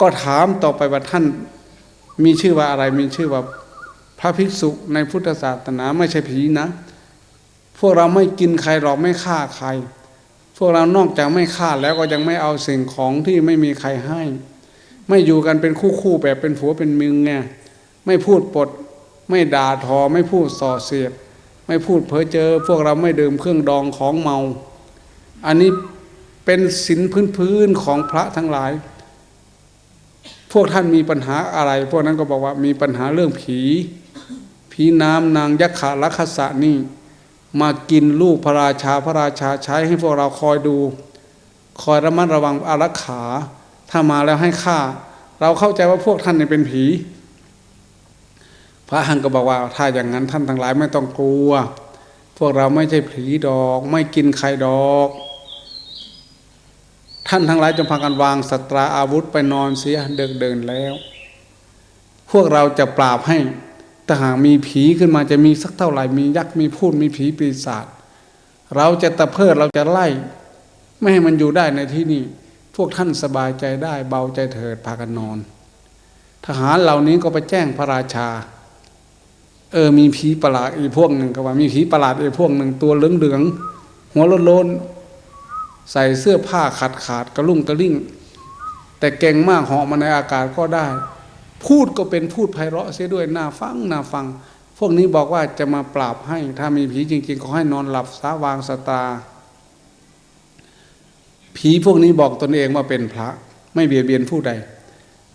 ก็ถามต่อไปว่าท่านมีชื่อว่าอะไรมีชื่อว่าพระภิกษุในพุทธศาสนาไม่ใช่ผีนะ พวกเราไม่กินใครหรอกไม่ฆ่าใคร พวกเรานอกจากไม่ฆ่าแล้วก็ยังไม่เอาสิ่งของที่ไม่มีใครให้ ไม่อยู่กันเป็นคู่คู่แบบเป็นผัวเป็นมึงไงไม่พูดปด ไม่ด่าทอไม่พูดส่อเสียด ไม่พูดเพ้อเจอ พวกเราไม่ดื่มเครื่องดองของเมา อันนี้เป็นศีลพื้นๆของพระทั้งหลาย วกท่านมีปัญหาอะไร พวกนั้นก็บอกว่ามีปัญหาเรื่องผี ผีน้ำนางยักษ์ขาลักขสะนี่ มากินลูกพระราชาพระราชาใช้ให้พวกเราคอยดู คอยระมัดระวังอารักขา ถ้ามาแล้วให้ฆ่า เราเข้าใจว่าพวกท่านเนี่ยเป็นผี พระหันก็บอกว่าถ้าอย่างนั้นท่านทั้งหลายไม่ต้องกลัว พวกเราไม่ใช่ผีดอก ไม่กินใครดอก ท่านทั้งหลายจงพากันวางสตราอาวุธไปนอนเสียเดินเดินแล้ว พวกเราจะปราบให้ถ้าหากมีผีขึ้นมาจะมีสักเท่าไหร่มียักษ์มีพูดมีผีปีศาจเราจะตะเพิดเราจะไล่ ไม่ให้มันอยู่ได้ในที่นี้พวกท่านสบายใจได้เบาใจเถิดพากันนอน ทหารเหล่านี้ก็ไปแจ้งพระราชา เออมีผีประหลาดอีพวกหนึ่งก็ว่ามีผีประหลาดอีพวกหนึ่งตัวเหลืองเหลืองๆหัวโล้น ใส่เสื้อผ้าขาดขาดกระลุ่งกระลิ่ง แต่เก่งมากเหาะมาในอากาศก็ได้ พูดก็เป็นพูดไพเราะเสียด้วยน่าฟังน่าฟัง พวกนี้บอกว่าจะมาปราบให้ ถ้ามีผีจริงๆก็ให้นอนหลับสาวางสตา ผีพวกนี้บอกตนเองว่าเป็นพระ ไม่เบียดเบียนผู้ใด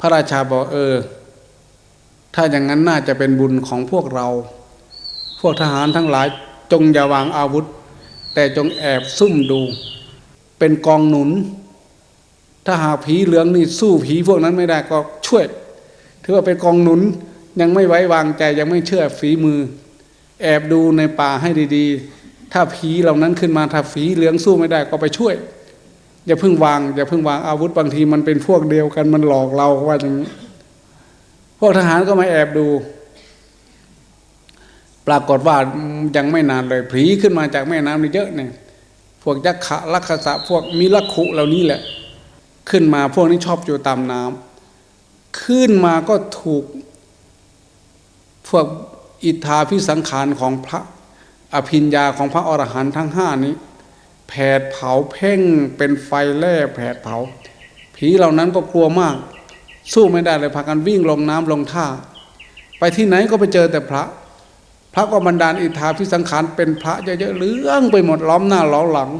พระราชาบอกเออ ถ้าอย่างนั้นน่าจะเป็นบุญของพวกเรา พวกทหารทั้งหลายจงอย่าวางอาวุธ แต่จงแอบซุ่มดู เป็นกองหนุน ถ้าหากผีเหลืองนี่สู้ผีพวกนั้นไม่ได้ก็ช่วยถือว่าเป็นกองหนุนยังไม่ไว้วางใจยังไม่เชื่อฝีมือ แอบดูในป่าให้ดีๆ ถ้าผีเหล่านั้นขึ้นมาถ้าผีเหลืองสู้ไม่ได้ก็ไปช่วย อย่าเพิ่งวางอย่าเพิ่งวางอาวุธบางทีมันเป็นพวกเดียวกันมันหลอกเราว่าอย่างนี้พวกทหารก็มาแอบดู ปรากฏว่ายังไม่นานเลยผีขึ้นมาจากแม่น้ำนี่เยอะเนี่ย พวกยักษ์ขะลักขสะพวกมิลักขุเหล่านี้แหละ ขึ้นมาพวกนี้ชอบอยู่ตามน้ำขึ้นมาก็ถูก พวกอิทธาพิสังขารของพระอภิญญาของพระอรหันต์ทั้งห้านี้ แผดเผาเพ่งเป็นไฟแล่แผดเผา ผีเหล่านั้นก็กลัวมาก สู้ไม่ได้เลยพากันวิ่งลงน้ำลงท่า ไปที่ไหนก็ไปเจอแต่พระ ระก็บันดาลอิทธาพิสังขารเป็นพระเยอะๆเรื่องไปหมดล้อมหน้าล้อมหลัง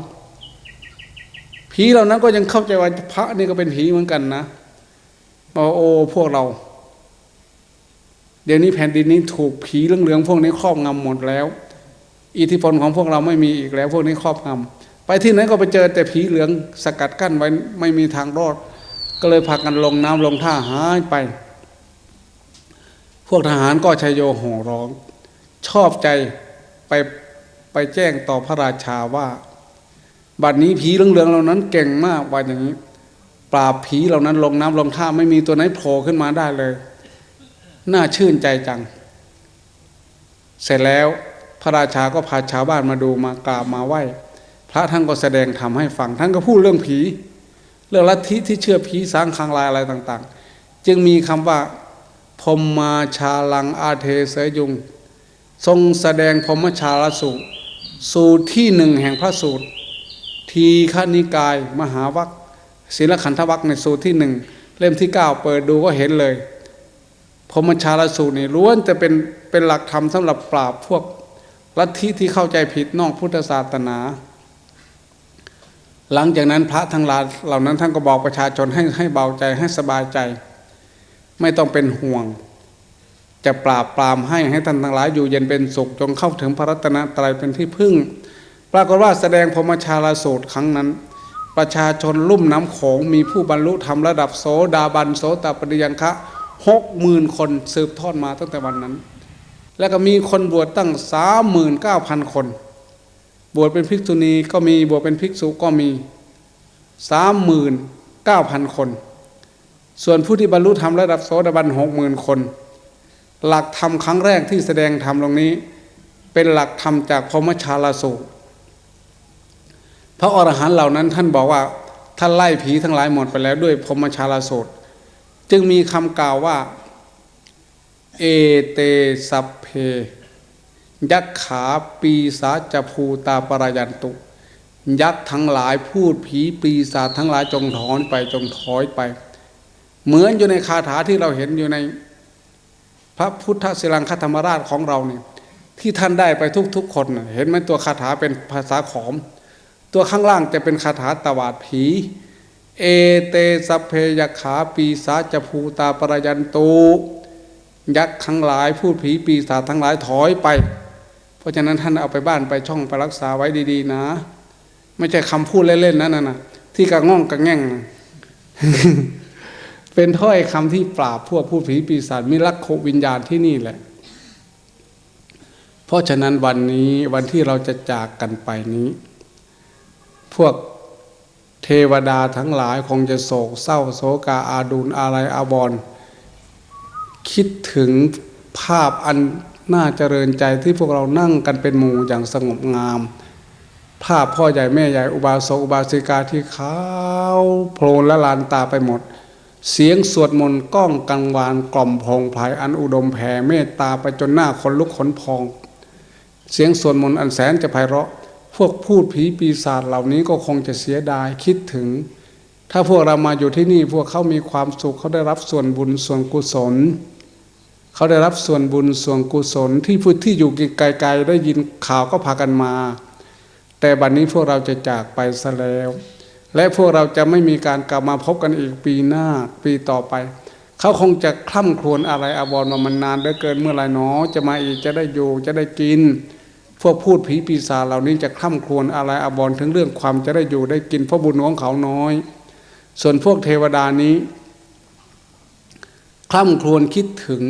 ผีเหล่านั้นก็ยังเข้าใจว่าพระนี่ก็เป็นผีเหมือนกันนะบอกโอ้พวกเรา เดี๋ยวนี้แผ่นดินนี้ถูกผีเหลืองๆพวกนี้ครอบงำหมดแล้ว อิทธิพลของพวกเราไม่มีอีกแล้ว พวกนี้ครอบงำไปที่ไหนก็ไปเจอแต่ผีเหลืองสกัดกั้นไว้ไม่มีทางรอด ก็เลยพากันลงน้ำลงท่าหายไป พวกทหารก็ชยโยโห่ร้อง ชอบใจไปไปแจ้งต่อพระราชาว่า บัดนี้ผีเหลืองๆเหล่านั้นเก่งมากว่าอย่างนี้ ปราบผีเหล่านั้นลงน้ำลงท่าไม่มีตัวไหนโผล่ขึ้นมาได้เลย น่าชื่นใจจัง เสร็จแล้วพระราชาก็พาชาวบ้านมาดูมากราบมาไหว้ พระท่านก็แสดงธรรมให้ฟังท่านก็พูดเรื่องผี เรื่องลัทธิที่เชื่อผีสางคางลายอะไรต่าง ๆ จึงมีคำว่าพมมาชาลังอาเทเสยยุง ทรงแสดงพมชาลสูตร สูตรที่หนึ่งแห่งพระสูตร ทีฆนิกาย มหาวัคศิลขันธวัคในสูตรที่หนึ่งเล่มที่เก้าเปิดดูก็เห็นเลยพมชาลสูตรนี่ล้วนจะเป็นเป็นหลักธรรมสำหรับปราบพวกลัทธิที่เข้าใจผิดนอกพุทธศาสนา หลังจากนั้นพระทั้งหลายเหล่านั้นท่านก็บอกประชาชนให้ให้เบาใจให้สบายใจ ไม่ต้องเป็นห่วง จะปราบปรามให้ให้ท่านทั้งหลายอยู่เย็นเป็นสุขจงเข้าถึงพระรัตนตรัยเป็นที่พึ่ง ปรากฏว่าแสดงพรมชาลสูตรครั้งนั้น ประชาชนลุ่มน้ำโขงมีผู้บรรลุธรรมระดับโสดาบันโสตปฏิยังคะหกหมื่นคนสืบทอดมาตั้งแต่วันนั้น แล้วก็มีคนบวชตั้งสามหมื่นเก้าพันคน บวชเป็นภิกษุณีก็มีบวชเป็นภิกษุก็มีสามหมื่นเก้าพันคน ส่วนผู้ที่บรรลุธรรมระดับโสดาบันหกหมื่นคน หลักธรรมครั้งแรกที่แสดงธรรมตรงนี้ เป็นหลักธรรมจากพมชาลสูตรพระอรหันต์เหล่านั้นท่านบอกว่าท่านไล่ผีทั้งหลายหมดไปแล้วด้วยพมชาลสูตรจึงมีคำกล่าวว่า เอเตสัพเพ ยักษ์ขาปีศาจภูตาปรายันตุ ยักษ์ทั้งหลายพูดผีปีศาจทั้งหลายจงถอนไปจงถอยไป เหมือนอยู่ในคาถาที่เราเห็นอยู่ใน พระพุทธศิลังคธรรมราชของเราเนี่ยที่ท่านได้ไปทุกๆคน เห็นไหมตัวคาถาเป็นภาษาขอม ตัวข้างล่างจะเป็นคาถาตวาดผี เอเตสเพยขาปีศาจภูตาปรยันตุยักษ์ทั้งหลายพูดผีปีศาจทั้งหลายถอยไป เพราะฉะนั้นท่านเอาไปบ้านไปช่องไปรักษาไว้ดีๆนะ ไม่ใช่คำพูดเล่นๆนั่นนะที่กระง่องกระแง่งน เป็นถ้อยคำที่ปราบพวกพูดผีปีศาจมิรักโควิญญาณที่นี่แหละ เพราะฉะนั้นวันนี้วันที่เราจะจากกันไปนี้ พวกเทวดาทั้งหลายคงจะโศกเศร้าโศกาอาดูลอะไรอาบอนคิดถึงภาพอันน่าเจริญใจที่พวกเรานั่งกันเป็นหมู่อย่างสงบงาม ภาพพ่อใหญ่แม่ใหญ่อุบาสกอุบาสิกาที่ขาวโพลนและลานตาไปหมด เสียงสวดมนต์ก้องกังวานกล่อมพองไพรอันอุดมแผ่เมตตาไปจนหน้าคนลุกขนพอง เสียงสวดมนต์อันแสนจะไพเราะ พวกพูดผีปีศาจเหล่านี้ก็คงจะเสียดายคิดถึง ถ้าพวกเรามาอยู่ที่นี่พวกเขามีความสุขเขาได้รับส่วนบุญส่วนกุศล เขาได้รับส่วนบุญส่วนกุศลที่ผู้ที่อยู่ไกลๆได้ยินข่าวก็พากันมา แต่บัดนนี้พวกเราจะจากไปซะแล้ว และพวกเราจะไม่มีการกลับมาพบกันอีกปีหน้าปีต่อไป เขาคงจะคล่ำครวญอะไรอาวรมามันนานเหลือเกินเมื่อไหรหนอ จะมาอีกจะได้อยู่จะได้กิน พวกพูดผีปีศาจเหล่านี้จะคล่ำครวญอะไรอาวรถึงเรื่องความจะได้อยู่ได้กินเพราะบุญของเขาน้อย ส่วนพวกเทวดานี้คล่ำครวญคิดถึง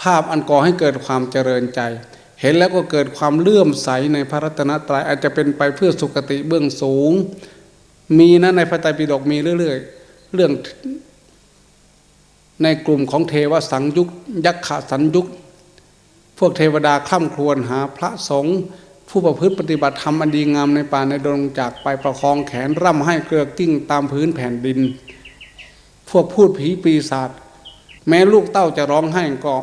ภาพอันก่อให้เกิดความเจริญใจ เห็นแล้วก็เกิดความเลื่อมใสในพระรัตนตรัยอาจจะเป็นไปเพื่อสุคติเบื้องสูง มีนะในพระไตรปิฎกมีเรื่อยๆเรื่องในกลุ่มของเทวสังยุกยักษ์ขสันยุกพวกเทวดาคล่ำครวญหาพระสงฆ์ผู้ประพฤติปฏิบัติธรรมอันดีงามในป่าในดงจากไปประคองแขนร่ำให้เกลือกิ้งตามพื้นแผ่นดิน พวกพูดผีปีศาจแม้ลูกเต้าจะร้องไห้ก็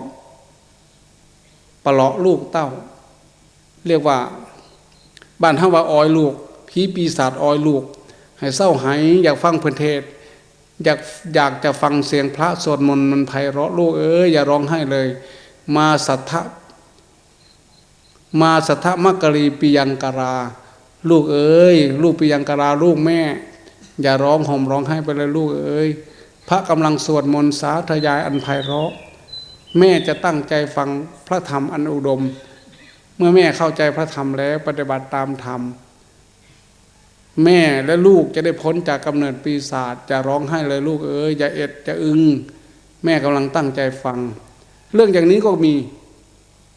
ประหลาะลูกเต้า เรียกว่าบ้านห้าว่าออยลูกผีปีศาจออยลูก ให้เศร้าหายอยากฟังเพลินเทศอยากอยากจะฟังเสียงพระสวดมนต์มันไพเราะลูกเอ้ยอย่าร้องไห้เลย มาสัทธะมาสัทธมักกรีปิยังการา ลูกเอ้ยลูกปิยังการาลูกแม่ อย่าร้องห่มร้องไห้ไปเลยลูกเอ้ยพระกำลังสวดมนต์สาธยายอันไพเราะ แม่จะตั้งใจฟังพระธรรมอันอุดม เมื่อแม่เข้าใจพระธรรมแล้วปฏิบัติตามธรรม แม่และลูกจะได้พ้นจากกำเนิดปีศาจจะร้องไห้เลยลูกเอ้ยอย่าเอ็ดจะอึง แม่กำลังตั้งใจฟัง เรื่องอย่างนี้ก็มี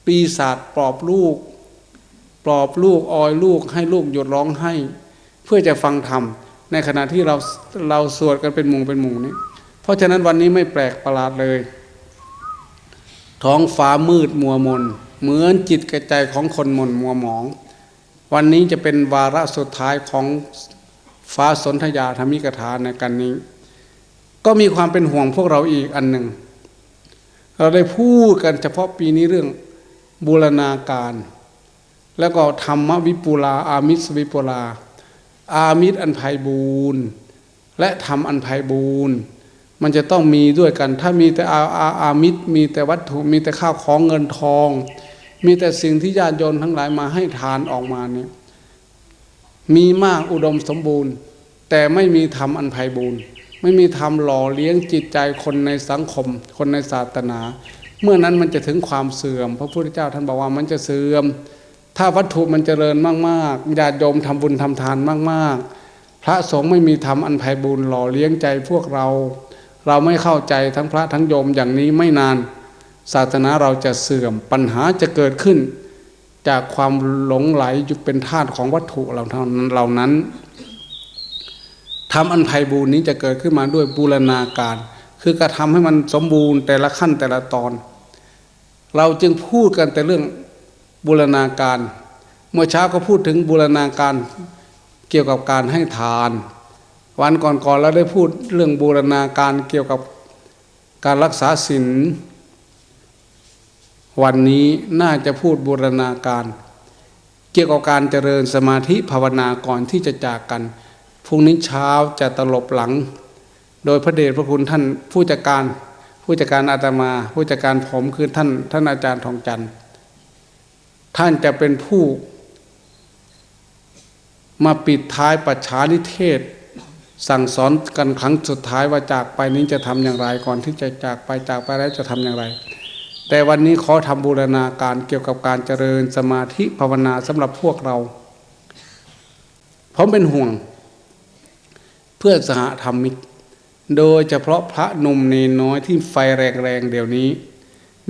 ปีศาจปลอบลูก ปลอบลูกออยลูกให้ลูกหยุดร้องไห้ เพื่อจะฟังธรรมในขณะที่เราเราสวดกันเป็นหมู่เป็นหมู่นี้ เพราะฉะนั้นวันนี้ไม่แปลกประหลาดเลย ท้องฟ้ามืดมัวมน เหมือนจิตกระใจของคนหมนมัวหมอง วันนี้จะเป็นวาระสุดท้ายของฟ้าสนธยาธรรมิกถาในกันนี้ ก็มีความเป็นห่วงพวกเราอีกอันหนึ่ง เราได้พูดกันเฉพาะปีนี้เรื่องบูรณาการ แล้วก็ธรรมวิปุลา อามิสวิปุลา อามิตรอันไพบูรณ์และธรรมอันไพบูรณ์มันจะต้องมีด้วยกัน ถ้ามีแต่อาอาอามิตรมีแต่วัตถุมีแต่ข้าวของเงินทอง มีแต่สิ่งที่ญาติโยมทั้งหลายมาให้ทานออกมาเนี่ยมีมากอุดมสมบูรณ์ แต่ไม่มีธรรมอันไพบูรณ์ ไม่มีธรรมหล่อเลี้ยงจิตใจคนในสังคม คนในศาสนา เมื่อนั้นมันจะถึงความเสื่อม พระพุทธเจ้าท่านบอกว่ามันจะเสื่อม ถ้าวัตถุมันเจริญมากๆญาติโยมทำบุญทำทานมาก ๆ พระสงฆ์ไม่มีธรรมอันไพบูรณ์หล่อเลี้ยงใจพวกเรา เราไม่เข้าใจทั้งพระทั้งโยมอย่างนี้ไม่นาน ศาสนาเราจะเสื่อมปัญหาจะเกิดขึ้น จากความหลงไหลอยู่เป็นธาตุของวัตถุเหล่านั้นเหล่านั้นทำอันไพบูรณ์นี้จะเกิดขึ้นมาด้วยบูรณาการ คือกระทำให้มันสมบูรณ์แต่ละขั้นแต่ละตอน เราจึงพูดกันแต่เรื่องบูรณาการ เมื่อเช้าก็พูดถึงบูรณาการเกี่ยวกับการให้ทาน วันก่อนๆเราได้พูดเรื่องบูรณาการเกี่ยวกับการรักษาศีล วันนี้น่าจะพูดบูรณาการ เกี่ยวกับการเจริญสมาธิภาวนาก่อนที่จะจากกันพรุ่งนี้เช้าจะตลบหลัง โดยพระเดชพระคุณท่านผู้จัดการ ผู้จัดการอาตมา ผู้จัดการผมคือท่านท่านอาจารย์ทองจันทร์ท่านจะเป็นผู้ มาปิดท้ายปัจฉานิเทศ สั่งสอนกันครั้งสุดท้ายว่าจากไปนี้จะทำอย่างไรก่อนที่จะจากไปจากไปแล้วจะทำอย่างไร แต่วันนี้ขอทำบูรณาการเกี่ยวกับการเจริญสมาธิภาวนาสำหรับพวกเรา ผมเป็นห่วง เพื่อสหธรรมิก โดยเฉพาะพระนุ่มเนนน้อยที่ไฟแรงๆเดี๋ยวนี้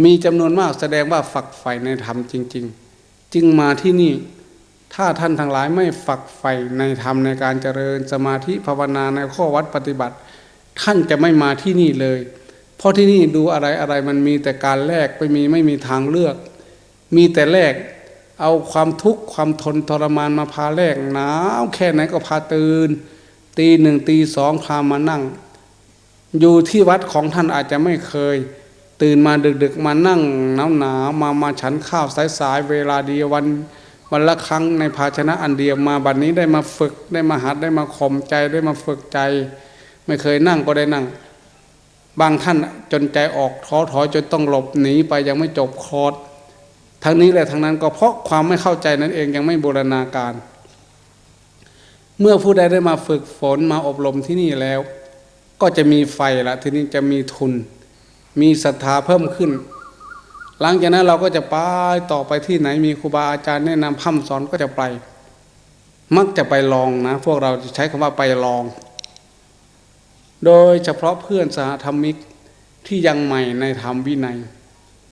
มีจำนวนมากแสดงว่าฝักใฝ่ในธรรมจริง ๆ จึงมาที่นี่ถ้าท่านทั้งหลายไม่ฝักใฝ่ในธรรมในการเจริญสมาธิภาวนาในข้อวัดปฏิบัติ ท่านจะไม่มาที่นี่เลย เพราะที่นี่ดูอะไรอะไรมันมีแต่การแลกไม่มีไม่มีทางเลือก มีแต่แลกเอาความทุกข์ความทนทรมานมาพาแลกหนาวแค่ไหนก็พาตื่นตีหนึ่งตีสองพามานั่ง อยู่ที่วัดของท่านอาจจะไม่เคย ตื่นมาดึกๆมานั่งหนาวหนามามาฉันข้าวสายๆเวลาเดียววันวันละครั้งในภาชนะอันเดียวมาบัดนนี้ได้มาฝึกได้มาหัดได้มาข่มใจได้มาฝึกใจ ไม่เคยนั่งก็ได้นั่ง บางท่านจนใจออกท้อถอยจนต้องหลบหนีไปยังไม่จบคอร์สทั้งนี้และทั้งนั้นก็เพราะความไม่เข้าใจนั่นเองยังไม่บูรณาการ เมื่อผู้ใดได้มาฝึกฝนมาอบรมที่นี่แล้ว ก็จะมีไฟละทีนี้จะมีทุน มีศรัทธาเพิ่มขึ้น หลังจากนั้นเราก็จะไปต่อไปที่ไหนมีครูบาอาจารย์แนะนำพร่ำสอนก็จะไป มักจะไปลองนะ พวกเราจะใช้คำว่าไปลอง โดยเฉพาะเพื่อนสหธรรมิกที่ยังใหม่ในธรรมวินัย